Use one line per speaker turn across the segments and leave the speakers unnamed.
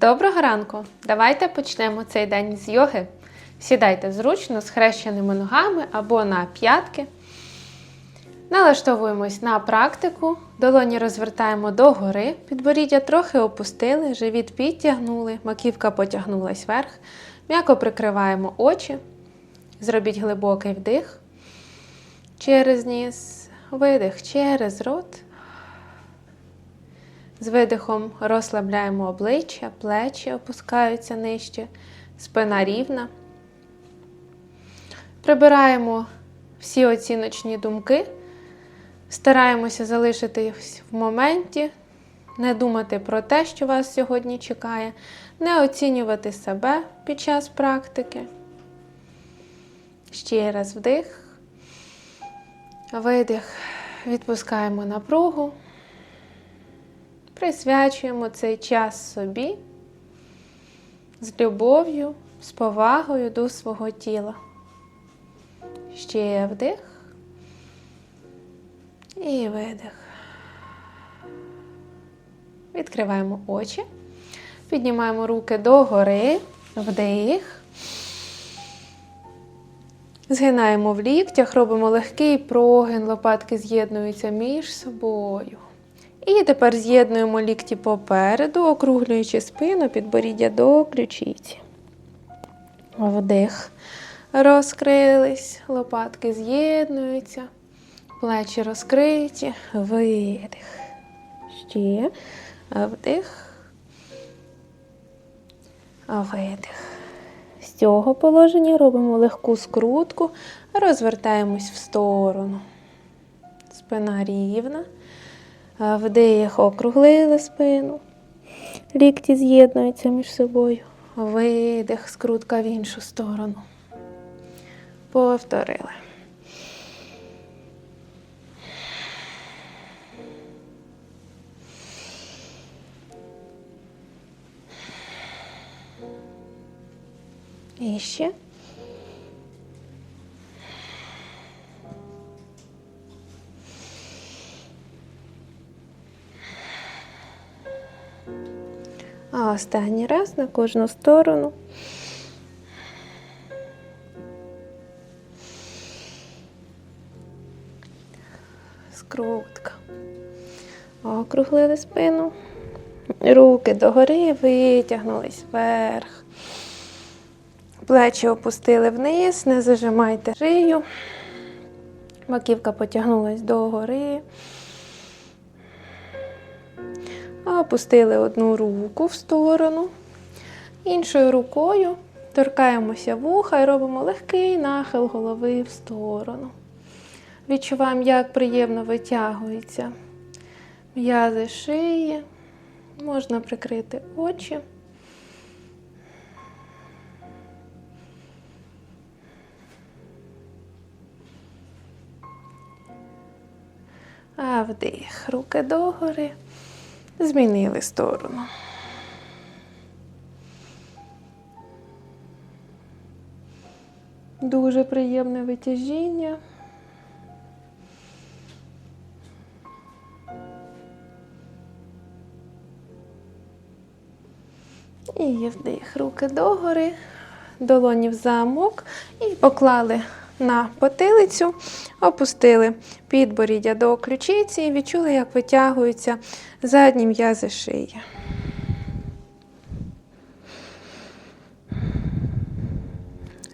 Доброго ранку! Давайте почнемо цей день з йоги. Сідайте зручно з хрещеними ногами або на п'ятки. Налаштовуємось на практику. Долоні розвертаємо догори, підборіддя трохи опустили, живіт підтягнули, маківка потягнулась вверх. М'яко прикриваємо очі. Зробіть глибокий вдих через ніс, видих через рот. З видихом розслабляємо обличчя, плечі опускаються нижче, спина рівна. Прибираємо всі оціночні думки, стараємося залишитись в моменті, не думати про те, що вас сьогодні чекає, не оцінювати себе під час практики. Ще раз вдих, видих, відпускаємо напругу. Присвячуємо цей час собі з любов'ю, з повагою до свого тіла. Ще вдих і видих. Відкриваємо очі, піднімаємо руки догори, вдих. Згинаємо в ліктях, робимо легкий прогин, лопатки з'єднуються між собою. І тепер з'єднуємо лікті попереду, округлюючи спину, підборіддя до ключиці. Вдих. Розкрились, лопатки з'єднуються, плечі розкриті, видих. Ще вдих. Видих. З цього положення робимо легку скрутку, розвертаємось в сторону. Спина рівна. Вдих, округлили спину. Лікті з'єднуються між собою. Видих, скрутка в іншу сторону. Повторили. І ще. А останній раз на кожну сторону. Скрутка. Округлили спину. Руки догори витягнулись вверх. Плечі опустили вниз, не зажимайте шию. Маківка потягнулась догори. Опустили одну руку в сторону, іншою рукою торкаємося вуха і робимо легкий нахил голови в сторону. Відчуваємо, як приємно витягуються м'язи шиї, можна прикрити очі. А вдих, руки догори. Змінили сторону. Дуже приємне витяжіння. І вдих, руки догори, долоні в замок і поклали на потилицю, опустили підборіддя до ключиці і відчули, як витягуються задні м'язи шиї.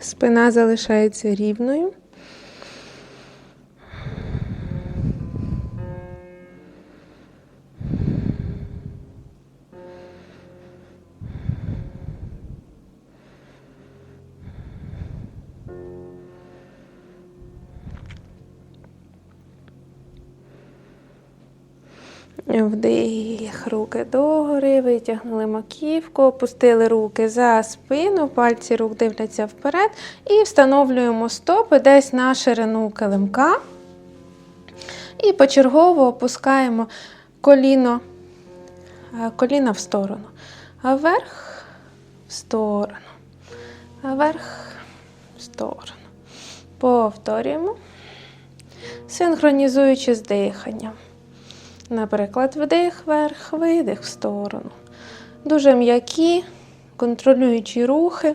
Спина залишається рівною. Вдих, руки догори, витягнули маківку, опустили руки за спину, пальці рук дивляться вперед і встановлюємо стопи десь на ширину килимка. І почергово опускаємо коліно, е, коліна в сторону. Вверх, в сторону. Вверх, в сторону. Повторюємо, синхронізуючи з диханням. Наприклад, вдих вверх, видих в сторону. Дуже м'які, контролюючі рухи.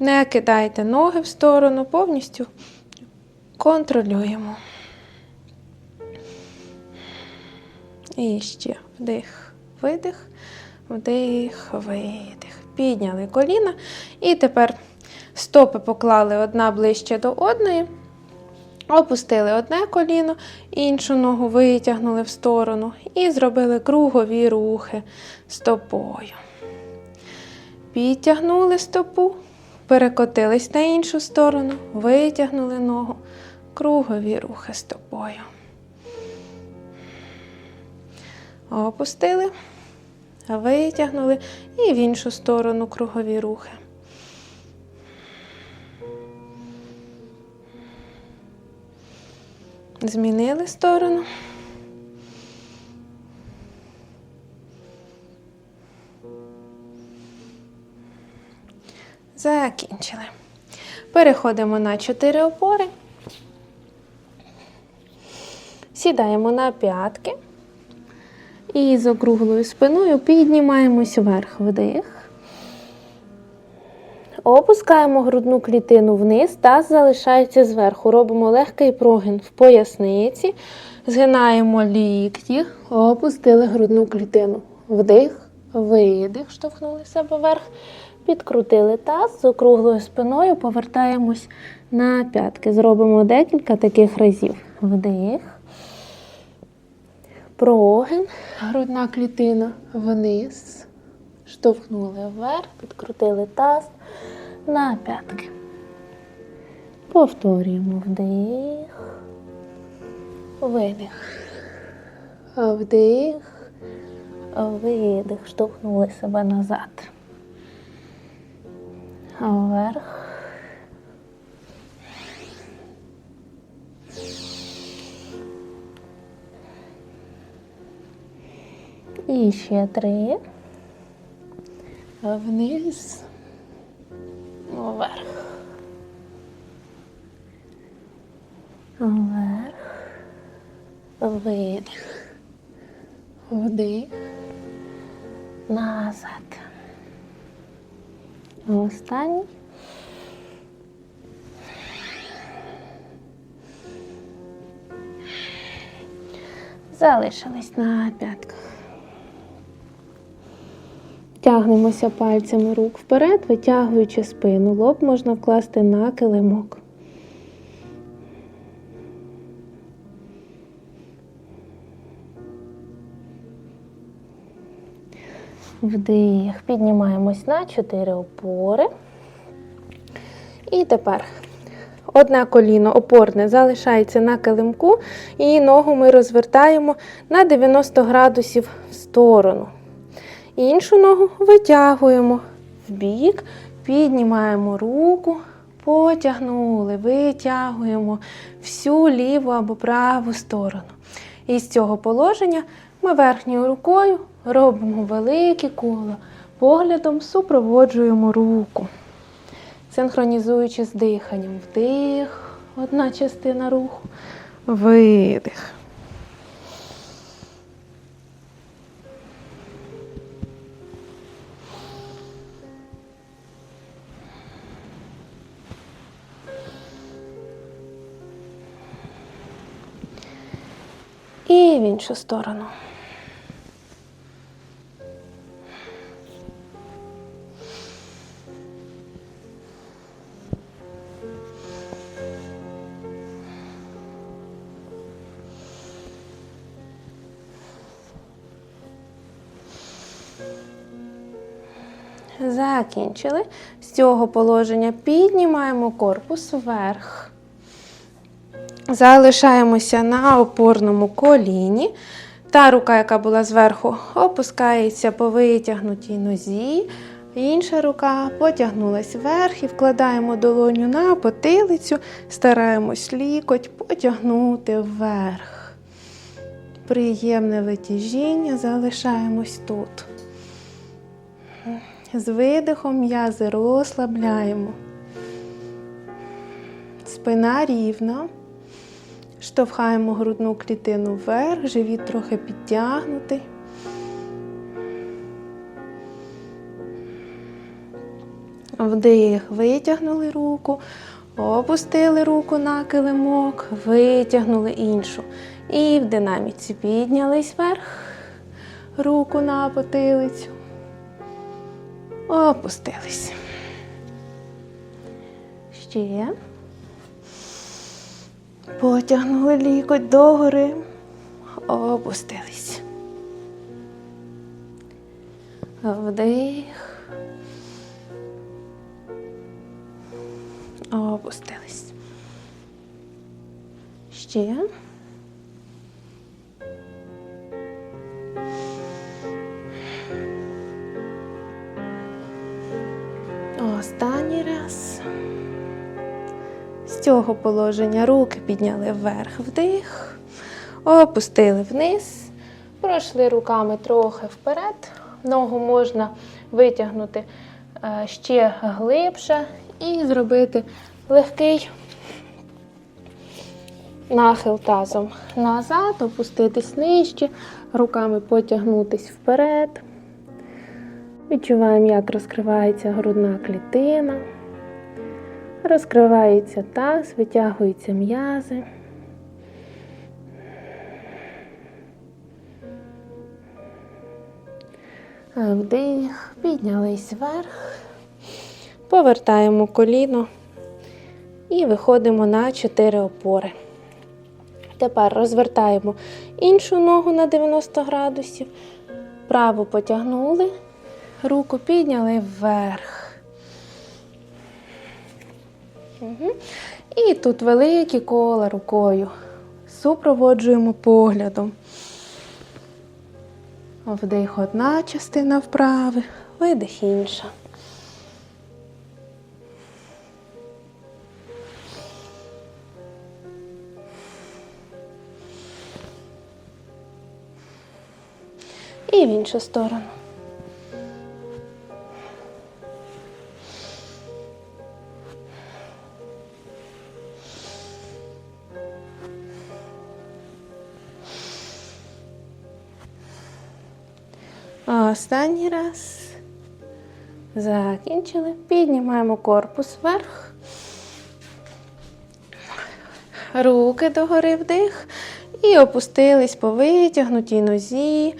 Не кидайте ноги в сторону, повністю контролюємо. І ще вдих, видих, вдих, видих. Підняли коліна. І тепер стопи поклали одна ближче до одної. Опустили одне коліно, іншу ногу витягнули в сторону і зробили кругові рухи стопою. Підтягнули стопу, перекотились на іншу сторону, витягнули ногу, кругові рухи стопою. Опустили, витягнули і в іншу сторону кругові рухи. Змінили сторону. Закінчили. Переходимо на чотири опори. Сідаємо на п'ятки. І з округлою спиною піднімаємось вверх вдих. Опускаємо грудну клітину вниз, таз залишається зверху. Робимо легкий прогин в поясниці, згинаємо лікті, опустили грудну клітину. Вдих, видих, штовхнули себе вверх, підкрутили таз з округлою спиною, повертаємось на п'ятки. Зробимо декілька таких разів. Вдих. Прогин, грудна клітина вниз. Штовхнули вверх, підкрутили таз на п'ятки. Повторюємо вдих, видих, вдих, видих, штовхнули себе назад. Вверх. І ще три. Вниз. Вверх. Вверх. Видих. Вдих. Назад. Останній. Залишились на п'ятках. Тягнемося пальцями рук вперед, витягуючи спину. Лоб можна вкласти на килимок. Вдих. Піднімаємось на 4 опори. І тепер одне коліно опорне залишається на килимку, і ногу ми розвертаємо на 90 градусів в сторону. Іншу ногу витягуємо в бік, піднімаємо руку, потягнули, витягуємо всю ліву або праву сторону. І з цього положення ми верхньою рукою робимо велике коло, поглядом супроводжуємо руку, синхронізуючи з диханням. Вдих, одна частина руху, видих. І в іншу сторону. Закінчили. З цього положення піднімаємо корпус вверх. Залишаємося на опорному коліні. Та рука, яка була зверху, опускається по витягнутій нозі. Інша рука потягнулась вверх і вкладаємо долоню на потилицю, стараємось лікоть потягнути вверх. Приємне витяжіння, залишаємось тут. З видихом м'язи розслабляємо. Спина рівна. Штовхаємо грудну клітину вверх, живіт трохи підтягнутий. Вдих, витягнули руку, опустили руку на килимок, витягнули іншу. І в динаміці піднялись вверх, руку на потилицю. Опустились. Ще. Потягнули лікоть догори. Опустились. Вдих. Опустились. Ще. З цього положення руки підняли вверх вдих, опустили вниз, пройшли руками трохи вперед. Ногу можна витягнути е, ще глибше і зробити легкий нахил тазом назад, опуститись нижче, руками потягнутись вперед. Відчуваємо, як розкривається грудна клітина. Розкривається таз, витягуються м'язи. Вдих, піднялись вверх, повертаємо коліно і виходимо на 4 опори. Тепер розвертаємо іншу ногу на 90 градусів, праву потягнули, руку підняли вверх. І тут великі кола рукою. Супроводжуємо поглядом. Вдих одна частина вправи, видих інша. І в іншу сторону. Останній раз. Закінчили. Піднімаємо корпус вверх. Руки догори вдих. І опустились по витягнутій нозі.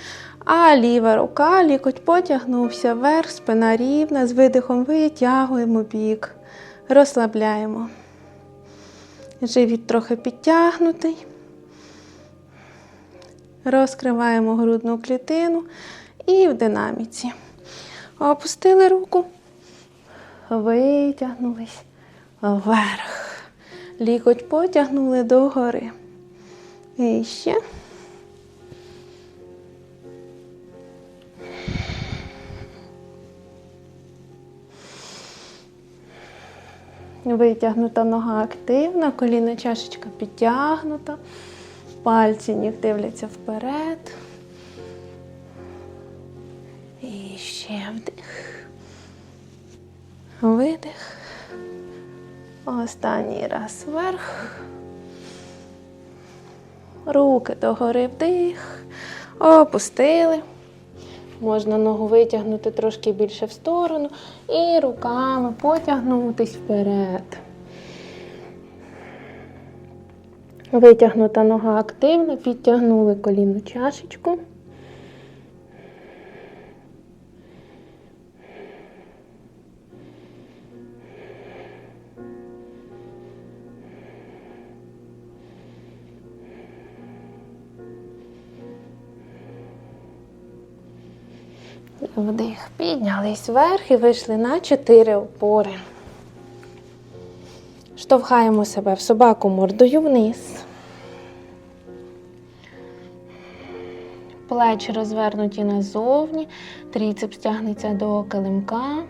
А ліва рука, лікоть потягнувся вверх, спина рівна, з видихом витягуємо бік, розслабляємо. Живіт трохи підтягнутий. Розкриваємо грудну клітину і в динаміці. Опустили руку, витягнулись вверх. Лікоть потягнули догори. І ще. Витягнута нога активна, коліна чашечка підтягнута, пальці ніг дивляться вперед. Ще вдих. Видих. Останній раз вверх. Руки догори вдих. Опустили. Можна ногу витягнути трошки більше в сторону і руками потягнутись вперед. Витягнута нога активно, підтягнули колінну чашечку. Вдих, піднялись вверх і вийшли на 4 опори. Штовхаємо себе в собаку мордою вниз. Плечі розвернуті назовні, тріцепс тягнеться до килимка,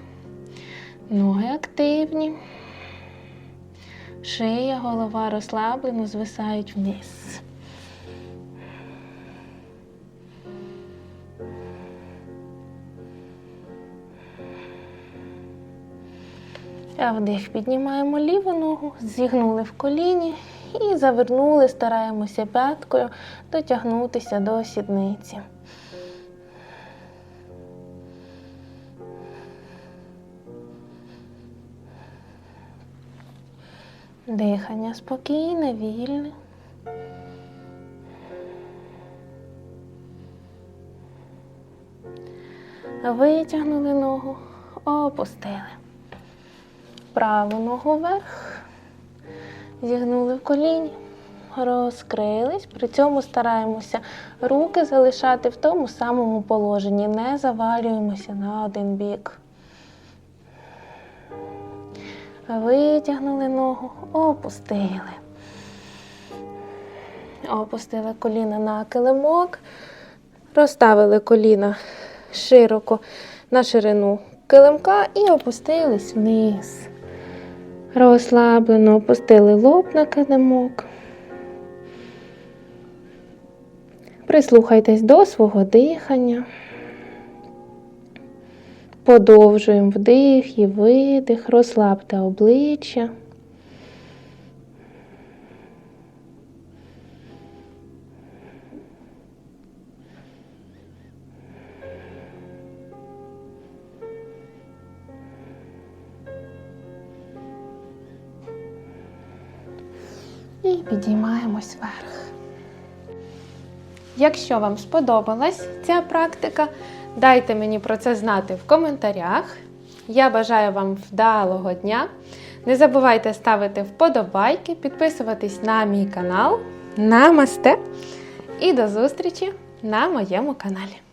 ноги активні, шия, голова розслаблено, звисають вниз. Вдих, піднімаємо ліву ногу, зігнули в коліні і завернули, стараємося п'яткою дотягнутися до сідниці. Дихання спокійне, вільне. Витягнули ногу, опустили. Праву ногу вверх, зігнули в коліні, розкрились. При цьому стараємося руки залишати в тому самому положенні, не завалюємося на один бік. Витягнули ногу, опустили. Опустили коліна на килимок, розставили коліна широко на ширину килимка і опустились вниз. Розслаблено опустили лоб на килимок. Прислухайтесь до свого дихання. Подовжуємо вдих і видих, розслабте обличчя. Підіймаємось вверх. Якщо вам сподобалась ця практика, дайте мені про це знати в коментарях. Я бажаю вам вдалого дня. Не забувайте ставити вподобайки, підписуватись на мій канал. Намасте! І до зустрічі на моєму каналі.